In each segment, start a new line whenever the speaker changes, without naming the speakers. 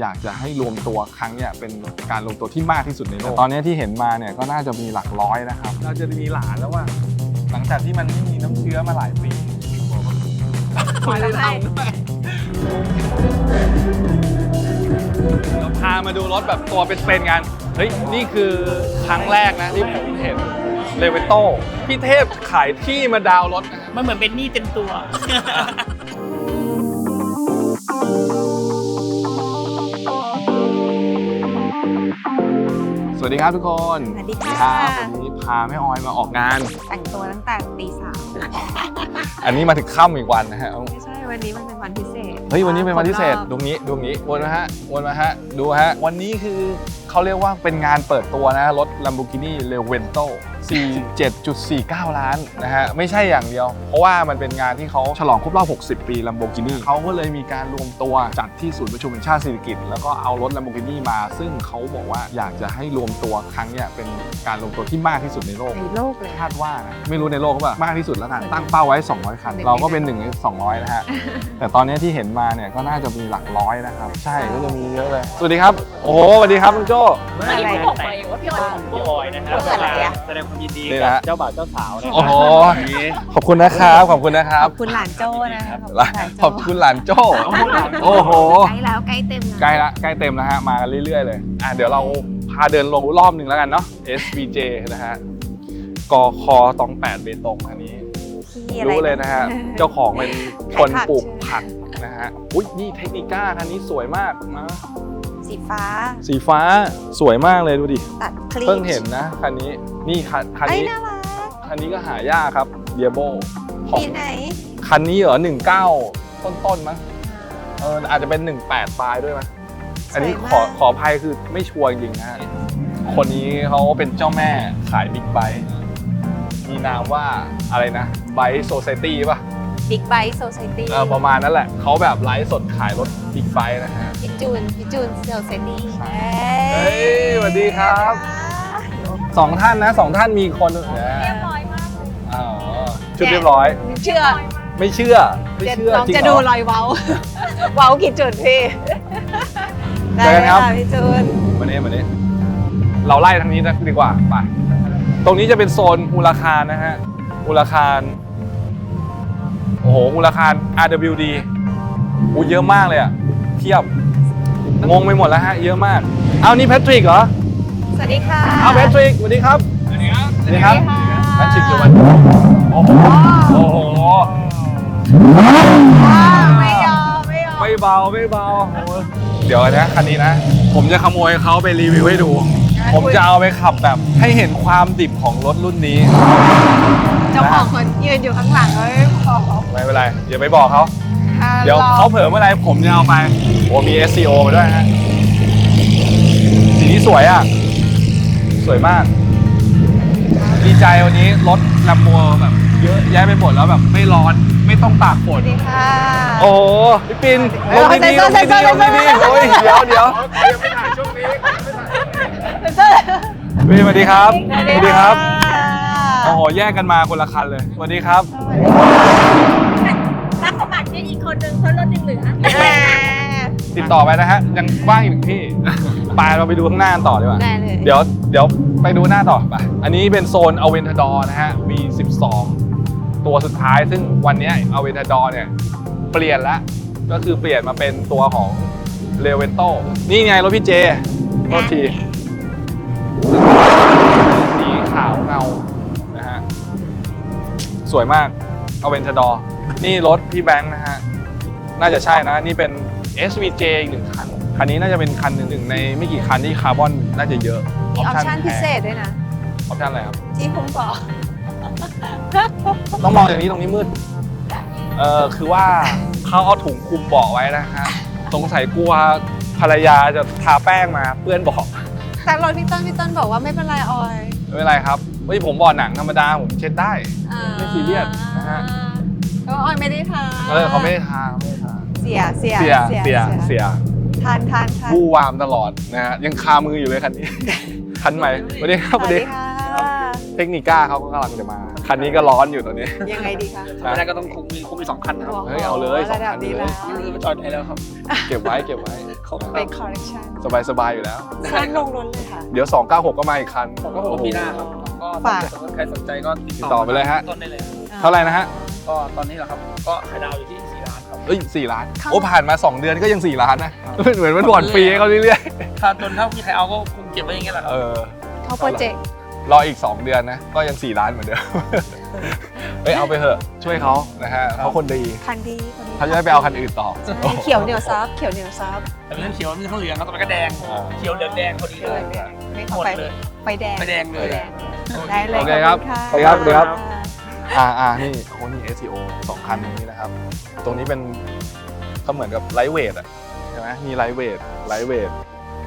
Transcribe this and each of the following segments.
อยากจะให้รวมตัวครั้งเนี่ยเป็นการรวมตัวที่มากที่สุดในโลกตอนนี้ที่เห็นมาเนี่ยก็น่าจะมีหลักร้อยนะครับเราจะมีหลานแล้วว่าหลังจากที่มันไม่มีน้ำเชื้อมาหลายปี
ไม่ได้ทำ
เราพามาดูรถแบบตัวเป็นๆกันเฮ้ยนี่คือครั้งแรกนะที่ผมเห็นเลเวโต้พี่เทพขายที่มาดาวน์รถนะฮะ
มันเหมือนเป็นหนี้เต็มตัว
ดีครับทุกคน
สวัสดีค่ะ
รับวันนี้พาแม่ออยมาออกงาน
แต่งตัวตั้งแต่ตีสาม
อันนี้มาถึงค่ำอีกวันนะฮะ
ไม่ใช่ วันนี้มันเป็นวันพิเศษ
เฮ้ยวันนี้เป็นวันพิเศษ
ครบร
ดู
อบ
งี้ดูงี้วนมาฮะวนมาฮะดูฮะ วันนี้คือเขาเรียกว่าเป็นงานเปิดตัวนะรถ Lamborghini Revento 47.49 ล้านนะฮะไม่ใช่อย่างเดียว เพราะว่ามันเป็นงานที่เขาฉลองครบรอบ 60 ปี Lamborghini เขาก็เลยมีการรวมตัวจัดที่ศูนย์ประชุมแห่งชาติสิริกิติ์แล้วก็เอารถ Lamborghini มา ซึ่งเขาบอกว่าอยากจะให้รวมตัวครั้งเนี้ยเป็นการรวมตัวที่มากที่สุดในโลก
ในโลกเลย
คาดว่านะไม่รู้ในโลกหรือเปล่า มากที่สุดแล้วกันตั้งเป้าไว้ 200 คัน เราก็เป็นหนึ่งใน200 นะฮะ แต่ตอนนี้ที่เห็นมาเนี่ยก็น่าจะมีหลักร้อยนะครับ ใช่ก็จะมีเยอะเลย สวัสดีครับ โอ้โหสวัสดีครับคุณโจ้
อะไร
บอกไปว่าพี่ออยของพี่ออยนะครับ
เกิดอะไรอะ
แสดงความยินดี
นี่
กับ
นะ
เจ้าบ่าวเจ้าสาวนะ
โอ้โหขอบคุณนะครับ ขอบคุณนะค
ข
รับ
อบคุณหลานโจ้นะคะ
ขอบคุณหลานโจ้โอ้โห
ใกล้แล้วใกล้เต็มแล้ว
ใกล้ละใกล้เต็มแล้วฮะ มากันเรื่อย ๆ เลย อะเดี๋ยวเราพาเดินลงรอบหนึ่งแล้วกันเนาะ SVJ นะฮะกคอตองแปดเบตงอันนี้
ที่อะไร
รู้เลยนะฮะ เจ้าของเป็นคน
ขายผัก
ปลูก
ใช่ไหม
ผักนะฮะ อุ้ยนี่เทคนิก้าคันนี้สวยมากนะ
สีฟ้า
สีฟ้าสวยมากเลยดูดิ
ตัดคลี
เพิ่งเห็นนะคันนี้นี่คันคัน
ไอ้ย
นี้
น่ารัก
คันนี้ก็หายากครับเดียโบของ
ปีไหน
คันนี้เหรอ19ต้นๆมั้งเอออาจจะเป็น 18 ปลายด้วยมั้ยอันนี้ขอขออภัยคือไม่ชัวร์จริงๆนะฮะคนนี้เขาเป็นเจ้าแม่ขายบิ๊กไบค์มีนามว่าอะไรนะไบค์โซ i ตี้ป่ะ
บิ๊กไบค์โซซตี้
เออประมาณนั้นแหละ เขาแบบไลฟ์สดขายรถบิ๊กไบค์นะฮะ
พี่จูนพี่จูนโซซตี้
เฮ้ยสวัสดีครับสองท่านนะสองท่านมีคนเรียบร้อยมากอ๋อชุดเรียบร้อย
เชื่อ
ไม่เชื่อ ไม่เชื่อ
ลอง
จริง
จะ
เหร
ดู
อ
รอยเว้า เว้ากี่จุดพี่
เจอกันครับ
ได้เลยะพี่จูน
วันนี้วันนี้เราไล่ทางนี้นะดีกว่าไปตรงนี้จะเป็นโซนมูลคารนะฮะมูลคาร โอ้โหมูลคาร RWD อู้เยอะมากเลยอะเทียบงงไปหมดแล้วฮะเยอะมาก เอานี่แพทริกเหรอ
สวัสดีค่ะ
เอาแพทริกสวัสดีครับสวัสดีครับสวัสดีครับแพทริกจะวันโอ้โหโอ้โห
ว้าวไม่ยอมไม่ยอม
ไม่เบาไม่เบาโอ้ยเดี๋ยวนะคันนี้นะ ผมจะขโมยเขาไปรีวิวให้ดู ผมจะเอาไปขับแบบให้เห็นความดิบของรถรุ่นนี้
เจ้าของคนยืนอยู่ข้างหลังเลยบอก
ไม่เป็นไรอย่าไปบอกเขา
อะ
เดี๋ยว
รอ
เขาเผลอเมื่อไหรผมจะเอาไปโอ้มี SEO มาด้วยฮะสีนี้สวยอะ สวยมาก ดีใจวันนี้รถลมโบแบบ เยอะแยะไปหมดแล้วแบบไม่ร้อนไม่ต้องตากฝ
สวันสดีค่ะ
โอ้โหพี่ปินล
เออง
ดีๆลง
ใส่
ดี
เสื้อ
ๆลงดี
ใส่เสื้อ
ๆโอ้ยเดี๋ยวเดี๋ยว
เจ้า
พี่สวัสดีครับ
สวัสดี
ครับ
ค่ะ
โอ้โหแยกกันมาคนละคันเลยสวัสดีครับ
รับสมัครเนี่ยอีกคนนึงเพราะรถยังเหลือ
แหม
ติดต่อไปนะฮะ ยังว่างอีกหนึ่งที่ไปเราไปดูข้างหน้ากันต่อดีกว่า
ได้เลย
เดี๋ยวเดี๋ยวไปดูหน้าต่อไปอันนี้เป็นโซนอเวนทดอร์นะฮะมี12 ตัวสุดท้ายซึ่งวันเนี้อเวนทดอร์เนี่ย เปลี่ยนละก็คือเปลี่ยนมาเป็นตัวของเรเวนโตนี่ไงรถพี่เจโทษทีสี ขาวเงานะฮะสวยมากอเวนทดอร์นี่รถพี่แบงค์นะฮะ น่าจะใช่นะ นี่เป็น SVJ อีกหนึ่งคัน คันนี้น่าจะเป็นคันหนึ่งในไม่กี่คันที่คาร์บอนน่าจะเยอะ
มีออปชั่นพิเศษด้วยนะ
ออปชั่นอะไรครับ
ที่ผมบอก
ต้องมองจากนี้ตรงนี้มืด เออคือว่าเขาเอาถุงคลุมเบาะไว้นะฮะสงสัยกลัวภรรยาจะทาแป้งมาเปื้อนเบาะ
แต่รถพี่ต้นพี่ต้นบอกว่าไม่เป็นไรออย
ไม่เป็นไรครับเฮ้ยผมเบาะหนังธรรมดาผมเช็ดได้ ไม่ซีเรียสนะฮะ
ก็ออยไม่ได้ทาน
เออเขาไม่ได้ทาไม่ได้ทา
เสียเสีย
เสียเสียเสีย
ทานทานทาน
วู่วามตลอดนะฮะยังคามืออยู่เลยคันนี้ คันใหม่สวัสดีครับสวัสดี
ค่ะ
เทคนิก้าเขาก็กำลังจะมา คันนี้ก็ร้อนอยู่ตอนนี้
ยังไงดีคะ
ไม่ได้ก็ต้องคุมมีคุมมีสองคันนะครับ
เฮ้ยเอาเลยสอง
ระดับ
คัน
นี้
เลย
แล้ว
ไม่จอดไหนแล้วครับ
เก็บไว้เก็บไว้
เขา
เป็นคอลเลคชัน
สบายสบายๆอยู่แล้ว
สร้างลงล้นเลยค่ะ
เดี๋ยว 296 ก็มาอีกคัน
ผมก็ผมปีหน้าครับก็
ฝาก
ถ้าเกิดใครสนใจก็ติด
ติดต่อไปเลยฮะ
ต้นได้เลย
เท่าไหร่นะฮะ
ก็ตอนนี้แหละครับ ก็ขายดาวอยู่ที่4ล้านครับ
เอ้ยสี่ล้าน
เข้า
โอ้ผ่านมา 2 เดือนก็ยัง 4 ล้านนะ เหมือนมันผ่อนฟรีให้เขาเรื่อย
ถ้าจนถ้ามีใครเอาก็คงเก็บไว้อย่างเงี้ยแหละ
ๆ
ค
เอ
รับ
อ
เข้าโปรเจกต์
รออีก 2 เดือนนะ ก็ยัง 4 ล้านเหมือนเดิม เฮ้ยเอาไปเถอะช่วยเขานะฮะเขาคนดี
คันดีคนนี้
เขาจะได้ไปเอาคันอื่นต่อ
ใช่เขียวเหนียวซับเขียวเหนียวซับ
แต่เป็นเขียวมีทั้งเหลืองแล้วต่อไปก็แดง
อ่า
เขียวเหลืองแดงพอดีเลย
ไม่
ห
เข้าม
ด
ไป
เลย
ไฟแดง
ไฟแดงเลย
ไฟแดงได้เลย
โอเคครับ
ข
ขอบคุณครับ
ณ
สวัสดีครับอ่าอ่านี่โอ้นี่ SEO สองคันนี้นะครับ ตรงนี้เป็นเขาเหมือนกับไลท์เวทอะใช่ไหมมีไลท์เวทไลท์เวท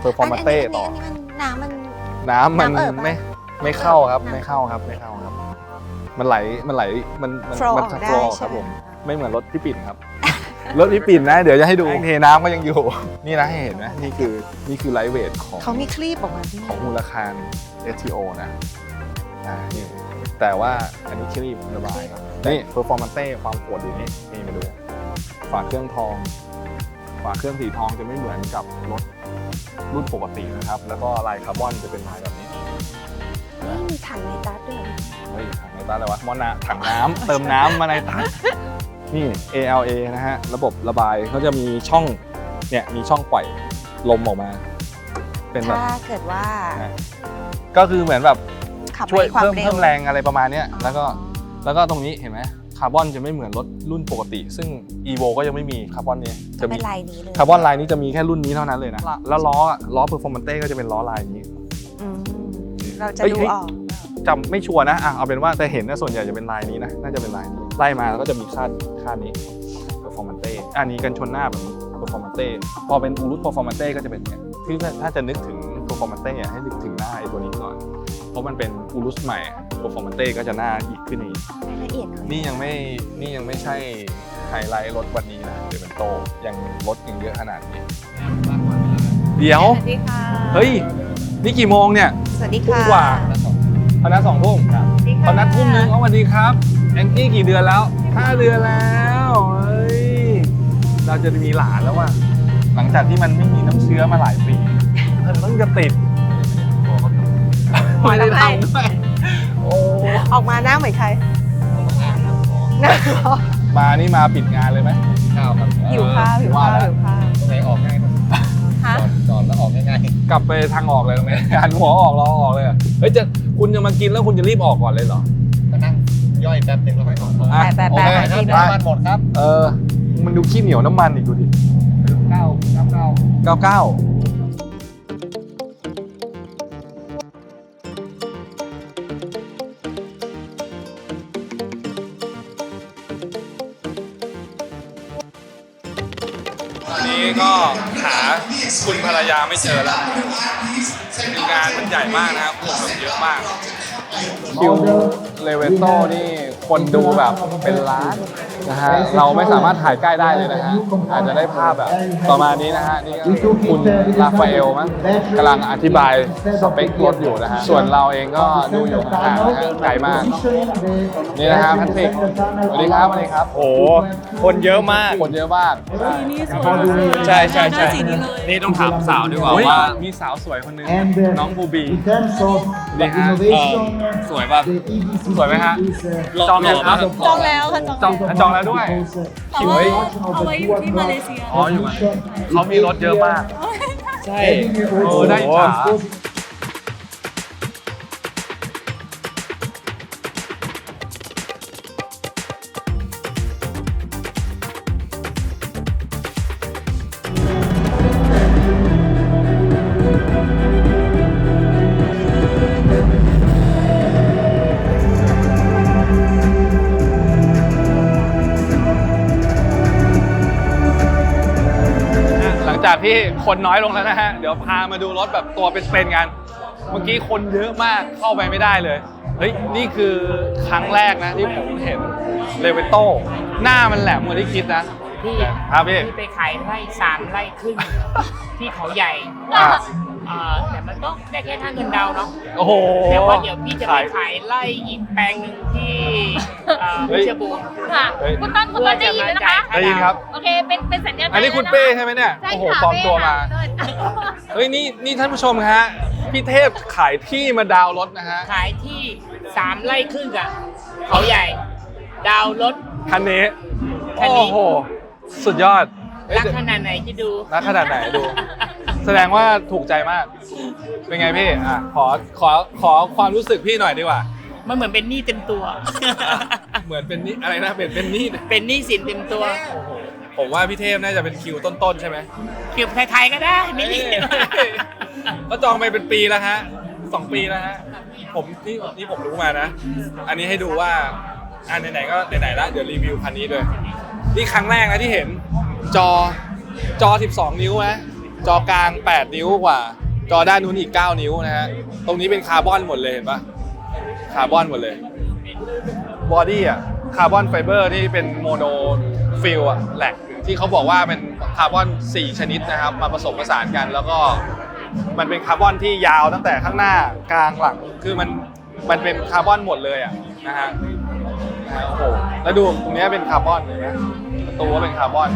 เพอร์ฟอร์มาเต้ต่อ
นนี้มันน้ำมัน
น้ำมัน
น้ำเอ่อปะ
ไม่ ไม่เข้าครับ
น้ำ
ไม่เข้าครับไม่เข้าครับ มันไหลมันไหลมันมัน
โฟล
มั
ออกได้
โฟล
ใช่
ครับ
ไหม
ผมไม่เหมือนรถพี่ปิ่นครับ รถพี่ปิ่นนะ เดี๋ยวจะให้ดูเทน้ำก็ยังอยู่ นี่นะให้เห็นไหมนี่คือนี่คือไลท์เวทของ
เขามีคลีปออกมาพี่
ของมูลค่า STO นะอ่านี่แต่ว่าอันนี้คลีประบายครับ นี่ performance ความโหดอยู่นี่นี่มาดู ฝาเครื่องทอง ฝาเครื่องสีทองจะไม่เหมือนกับรถรุ่นปกตินะครับ แล้วก็ลายคาร์บอนจะเป็นลายแบบนี้
นี่มีถังในตัดด้วยเหรอ
เฮ้ยถังในตัดอะไรวะมอนาถังน้ำเติมน้ำมาในตัดนี่ ALA นะฮะ ระบบระบายเขาจะมีช่องเนี่ยมีช่องปล่อยลมออกมา เป็นแบบ
ถ้าเกิดว่า
ก็คือเหมือนแบบ
ขับ
ช่วย
ในความ
เพิ่ม
เร็ว
เพิ่มแรงอะไรประมาณเนี้ย
อ๋อ
แล้วก็แล้วก็ตรงนี้เห็นไหมคาร์บอนจะไม่เหมือนรถรุ่นปกติ ซึ่ง EVO ก็ยังไม่มีคาร์บอนนี้จะ
จะ
มี
เป็นลายนี้เลย
คาร์บอนลายนี้จะมีแค่รุ่นนี้เท่านั้นเลยนะแล้วล้ออะล้อ performance ก็จะเป็นล้อลายนี้
อืม เราจะ
เฮ้ย
ดู
เฮ้ย
ออก
จำไม่ชัวร์นะอะเอาเป็นว่าแต่เห็นนะส่วนใหญ่จะเป็นลายนี้นะน่าจะเป็นลายนี้ไล่มาแล้วก็จะมีค่าค่านี้ performance อันนี้กันชนหน้าแบบนี้ performance พอเป็นอูรุต performance ก็จะเป็นอย่างเงี้ยคือถ้าจะนึกถึง performance อะให้นึกถึงหน้าไอ้ตัวนี้ก่อนเพราะมันเป็นอูรุสใหม่ performance ก็จะหน้าอีกขึ้นอีก
รายละเอียดหน่อย
นี่ยังไม่นี่ยังไม่ใช่ไฮไลท์รถวันนี้นะเดี๋ยวเป็นโตยังรถยังเยอะขนาดนี้เดี๋ยว
สวัสดีค่ะ
เฮ้ย นี่กี่โมงเนี่ย
สวัสดี
ทุ่
ค่ะ
มกว่าเขานัดสองทุ่ม
สวัสดีค่ะ
เขานัดทุ่มนึงเอาสวัสดีครับแองกี้กี่เดือนแล้วห้าเดือนแล้วเฮ้ยเราจะมีหลานแล้วว่ะหลังจากที่มันไม่มีน้ำเชื้อมาหลายปีมันต้องจะติด
หมอแล้วให้
ด้วยโอ้
ออกมาหน้าเหมือนใครหน้าหรอ
มานี่มาปิดงานเลยไหม
ข้าวครับ
หิวข้าวหิว
ว่า
ข้าว
แล้ว
หิวข้าว
ตรงไหนออกง่ายตรง
ฮะ
จ อดแล้วออกง่าย
กลับไปทางออกเลยตรงนี้ หันหัวออกรอออกเลยอะเฮ้ยจะคุณจะมากินแล้วคุณจะรีบออกก่อนเลยเหรอ
ๆก็นั่งย่อยแป๊บนึงแล้วค่อยออก
อะ
แปะ
โอ
แปะ
เค
แปะ
ครับ
ที่
น้ำมันหมดครับ
เออ มันดูขี้เหนียวน้ำมันอีกดูดิ
เก้าเก้าเก้า
99 ก็หาคุณภรรยาไม่เจอแล้วคืองานมันใหญ่มากนะครับคนเยอะมาก คิวเลเวนโตนี่คนดูแบบเป็นล้าน นะฮะเราไม่สามารถถ่ายใกล้ได้เลยนะฮะอาจจะได้ภาพแบบประมาณนี้นะฮะนี่ก็คุณราฟาเอลมั้งกำลังอธิบายสเปครถอยู่นะฮะส่วนเราเองก็ดูอยู่ห่างๆนะฮะไกลมาก นี่นะฮะแพทริกสวัสดีครับสวัสดีครับ
โอ้โหคนเยอะมาก
คนเยอะมาก
ใช่ใช่ใช่นี่ต้องถามสาวดีกว่าว่า
มีสาวสวยคนหนึง
And uh,
น้องบูบี
in terms of the
They have,
innovation,
สวยป่ะ
the EV
สวยไหมฮะ
is uh,
จองยังครับ
จองแล้วค่ะจอง
จองจองแล้วด้วย
because, uh,
แต่ว่า
เฮ้ย
เอาไว้อยู่ที่มาเลเซีย
อ๋ออยู่มาเขามีรถเยอะมาก
ใช่
having
โอ้
also
ได้ฉา
exposed
หลังจากที่คนน้อยลงแล้วนะฮะ เดี๋ยวพามาดูรถแบบตัวเป็นๆกัน เมื่อกี้คนเยอะมากเข้าไปไม่ได้เลย เฮ้ย นี่คือครั้งแรกนะที่ผมเห็นเลเวนโตหน้ามันแหลมกว่าที่คิดนะ
พี่
ครับพี่
พี่ไปขายไร่สามไร่ครึ่ง ที่เขาใหญ่
อะ
เอ่อแต่มันก็ได้แค่ค่าเงินดาวน์เนาะ
โอ้โห
แต่ว่าเดี๋ยวพี่จะไป
ขาย
ขายไร่อีกแปลงหนึ่งที่เอ่อ
เฮ้ย
เพชรบูรณ์
ค่ะ
เฮ้ย
คุณต้นคุณต้นได้ยินแล้วนะคะ
ได้ยินครับ
โอเค เป็นเป็นสัญญาณ
อันนี้คุณเป้ใช่ไหมเนี่ย
ใช่
โอ้โห
ค่ะ
ปลอมตัวมา
เป้ค่ะ
เฮ้ย นี่ นี่ท่านผู้ชมฮะ พี่เทพขายที่มาดาวน์รถนะฮะ
ขายที่สามไร่ครึ่งอะเขาใหญ่ ดาวน์รถ
คันนี้
คันนี้
โอ้โห สุดยอด เอ้ย
รักขนาดไหนจะดู
รักขนาดไหนดู แสดงว่าถูกใจมาก เป็นไงพี่อะขอขอขอความรู้สึกพี่หน่อยดีกว่า
มันเหมือนเป็นหนี้เต็มตัว
เหมือนเป็นนี่อะไรนะเป็นเป็นนี่
เป็นหนี้สินเต็มตัว
ผมว่าพี่เทพน่าจะเป็นคิวต้นๆใช่ไหม
คิวไทยๆก็ได้ไม่หนี้
เอ้ยเขาจองไปเป็นปีแล้วฮะสองปีแล้วฮะผมนี่นี่ผมรู้มานะ อันนี้ให้ดูว่าอ่าไหนๆก็ไหนๆแล้วเดี๋ยวรีวิวคันนี้ด้วยนี่ครั้งแรกนะที่เห็น จอจอ 12 นิ้วนะจอกลาง 8 นิ้วกว่า จอด้านนู้นอีก 9 นิ้วนะฮะตรงนี้เป็นคาร์บอนหมดเลยเห็นปะคาร์บอนหมดเลยบอดี้อะคาร์บอนไฟเบอร์ที่เป็นโมโนฟิลอะแหลกที่เขาบอกว่าเป็นคาร์บอน 4 ชนิดนะครับมาผสมผสานกันแล้วก็มันเป็นคาร์บอนที่ยาวตั้งแต่ข้างหน้า กลางหลัง คือมันมันเป็นคาร์บอนหมดเลยอะนะฮะ โอ้โหแล้วดูตรงนี้เป็นคาร์บอนเห็นไหมประตูก็เป็นคาร์บอน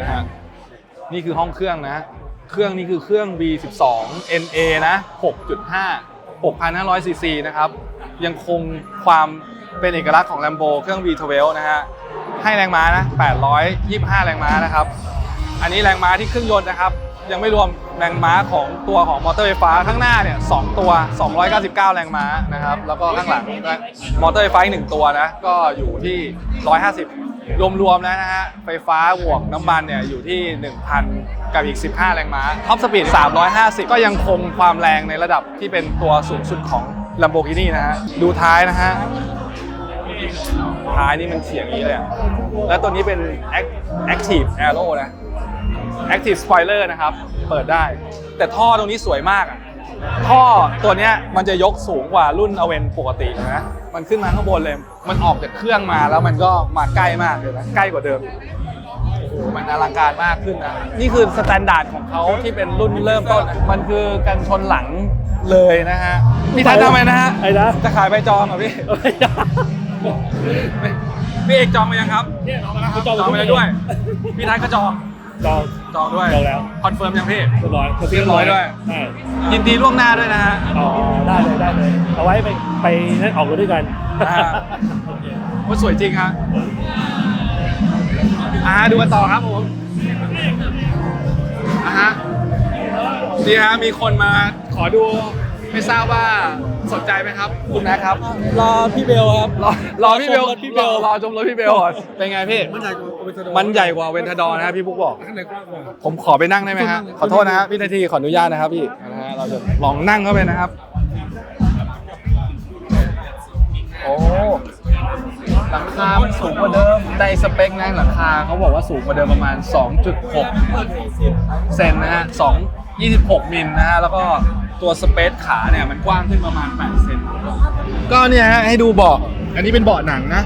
นะฮะนี่คือห้องเครื่องนะ เครื่องนี้คือเครื่อง V12 NA นะ 6.5 6,500ซีซีนะครับ ยังคงความเป็นเอกลักษณ์ของ Lambo เครื่อง V12 นะฮะ ให้แรงม้านะ 825 แรงม้านะครับ อันนี้แรงม้าที่เครื่องยนต์นะครับ ยังไม่รวมแรงม้าของตัวของมอเตอร์ไฟฟ้าข้างหน้าเนี่ย2ตัว 299 แรงม้านะครับ แล้วก็ข้างหลังมอเตอร์ไฟฟ้าหนึ่งตัวนะ ก็อยู่ที่ 150 รวมๆแล้วนะฮะ ไฟฟ้าบวกน้ำมันเนี่ยอยู่ที่ 1,000 กับอีก 15 แรงม้า ท็อปสปีด 350 ก็ยังคงความแรงในระดับที่เป็นตัวสูงสุดของ Lamborghini นะฮะ ดูท้ายนะฮะ ท้ายนี่มันเฉียงอย่างนี้เลยอะแล้วตัวนี้เป็น Active Aero นะ Active Spoiler นะครับ เปิดได้ แต่ท่อตรงนี้สวยมากอะท่อตัวเนี้ยมันจะยกสูงกว่ารุ่นอเวนปกตินะ มันขึ้นมาข้างบนเลย มันออกจากเครื่องมาแล้วมันก็มาใกล้มากเลยนะ ใกล้กว่าเดิมโอ้โหมันอลังการมากขึ้นนะ นี่คือสแตนดาร์ดของเขาที่เป็นรุ่นเริ่มต้นนะมันคือกันชนหลังเลยนะฮะพี่ทันทำไมนะฮะ
ไอ้นะ
จะขายใบจองเหรอพี่พี่เอกจองมายังครับ
จอง
จองไปแล้วด้วย พี่ทัศน์ก็จอง
จอง
จองด้วย
จองแล้ว
คอนเฟิร์มยังพี่
เรียบร้อย
เรียบร้อยด้วย
ใช่
ยินดีล่วงหน้าด้วยนะฮะ
อ๋อได้เลยได้เลยเอาไว้ไปไปนั่นออกรถด้วยกัน
อ่าว่าสวยจริงฮะอ่าดูกันต่อครับผมอ่าฮะนี่ฮะมีคนมาขอดูไม่ทราบว่าสนใจไหมครับ คุณนะครับ
รอพี่เบลครับ
รอรอพี่เบล
รอชมรถพี่เบล
รอชมรถพี่เบลก่อนเป็นไงพี่มั นใหญ่กว่าเวนทาดอร์นะครับพี่ปุ๊กบอกผมขอไปนั่งได้ไหมฮะขอโทษนะฮะพี่นาทีขออนุญาตนะครับพี่นะฮะเราจะลองนั่งเข้าไปนะครับ โอ้หลังคา มันสูงกว่าเดิมในสเปคนะหลังคาเขาบอกว่าสูงกว่าเดิมประมาณ 2.6 เซนนะฮะ2 26 มิลนะฮะแล้วก็ตัวสเปซขาเนี่ยมันกว้างขึ้นประมาณ 8 เซนก็เนี่ยฮะให้ดูเบาะอันนี้เป็นเบาะหนังนะ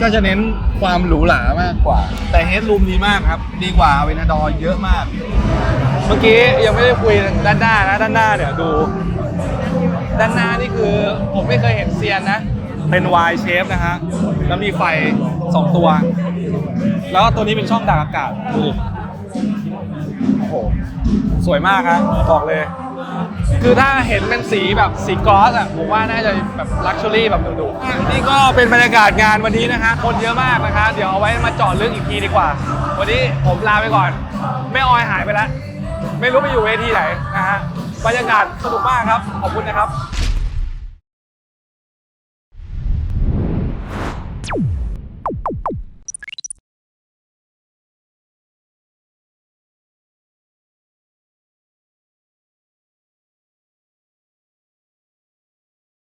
ก็จะเน้นความหรูหรามากกว่า แต่เฮดรูมดีมากครับ ดีกว่าเวนดอร์เยอะมาก เมื่อกี้ยังไม่ได้คุยด้านหน้านะด้านหน้าเนี่ยดู ด้านหน้านี่คือผมไม่เคยเห็นเซียนนะ เป็น Y shape นะฮะแล้วมีไฟ2ตัว แล้วตัวนี้เป็นช่องดักอากาศดูดิโอ้โหสวยมากครับบอกเลย คือถ้าเห็นเป็นสีแบบสีกอสอะผมว่าน่าจะแบบลักชัวรี่แบบดุๆนี่ก็เป็นบรรยากาศงานวันนี้นะฮะคนเยอะมากนะคะเดี๋ยวเอาไว้มาจอดเรื่องอีกทีดีกว่า วันนี้ผมลาไปก่อนไม่ออยหายไปแล้ว ไม่รู้ไปอยู่เวทีไหนนะฮะบรรยากาศสนุกมากครับ ขอบคุณนะครับ